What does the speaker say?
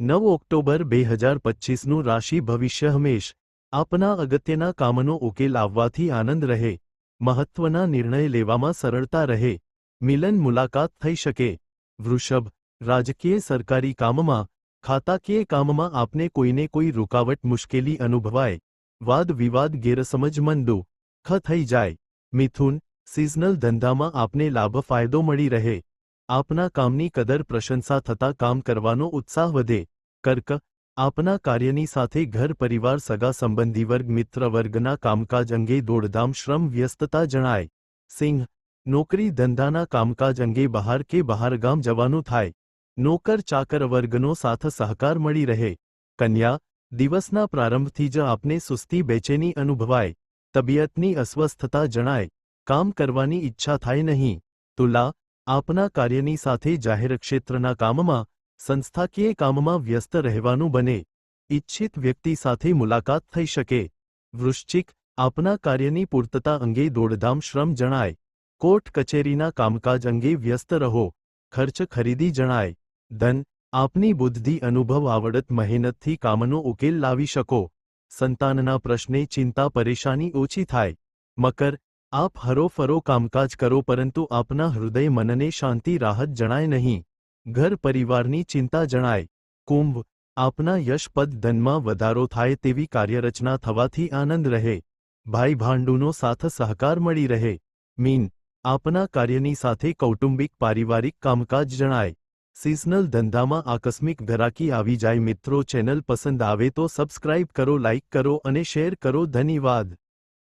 નવ ઓક્ટોબર બે હજાર પચ્ચીસનું રાશિ ભવિષ્ય હમેશ આપના અગત્યના કામનો ઉકેલ આવવાથી આનંદ રહે મહત્વના નિર્ણય લેવામાં સરળતા રહે મિલન મુલાકાત થઈ શકે વૃષભ રાજકીય સરકારી કામમાં ખાતાકીય કામમાં આપને કોઈને કોઈ રૂકાવટ મુશ્કેલી અનુભવાય વાદ વિવાદ ગેરસમજ મંદુ ખ થઈ જાય મિથુન સિઝનલ ધંધામાં આપને લાભ ફાયદો મળી રહે આપના કામની કદર પ્રશંસા થતાં કામ કરવાનો ઉત્સાહ વધે. કર્ક, આપના કાર્યની સાથે ઘર પરિવાર સગા સંબંધી વર્ગ મિત્ર વર્ગના કામકાજ અંગે દોડધામ શ્રમ વ્યસ્તતા જણાય. સિંહ, નોકરી ધંધાના કામકાજ અંગે બહાર કે બહારગામ જવાનું થાય. નોકર ચાકર વર્ગનો સાથ સહકાર મળી રહે. કન્યા, દિવસના પ્રારંભથી જ આપને સુસ્તી બેચેની અનુભવાય. તબિયતની અસ્વસ્થતા જણાય. કામ કરવાની ઈચ્છા થાય નહીં. તુલા આપના કાર્યની સાથે જાહેર ક્ષેત્રના કામમાં, સંસ્થાકીય કામમાં વ્યસ્ત રહેવાનું બને. ઇચ્છિત વ્યક્તિ સાથે મુલાકાત થઈ શકે. વૃશ્ચિક, આપના કાર્યની પૂર્તતા અંગે દોડધામ શ્રમ જણાય. કોર્ટ કચેરીના કામકાજ અંગે વ્યસ્ત રહો. ખર્ચ ખરીદી જણાય. ધન, આપની બુદ્ધિ, અનુભવ આવડત, મહેનતથી કામનો ઉકેલ લાવી શકો. સંતાનના પ્રશ્ને ચિંતા પરેશાની ઓછી થાય. મકર આપ હરોફરો કામકાજ કરો પરંતુ આપના હૃદય મનને શાંતિ રાહત જણાય નહીં. ઘર પરિવારની ચિંતા જણાય. કુંભ, આપના યશપદ ધનમાં વધારો થાય તેવી કાર્યરચના થવાથી આનંદ રહે. ભાઈ ભાંડુનો સાથ સહકાર મળી રહે. મીન, આપના કાર્યની સાથે કૌટુંબિક પારિવારિક કામકાજ જણાય. સિઝનલ ધંધામાં આકસ્મિક ઘરાકી આવી જાય મિત્રો ચેનલ પસંદ આવે તો સબસ્ક્રાઇબ કરો, લાઇક કરો અને શેર કરો. ધન્યવાદ.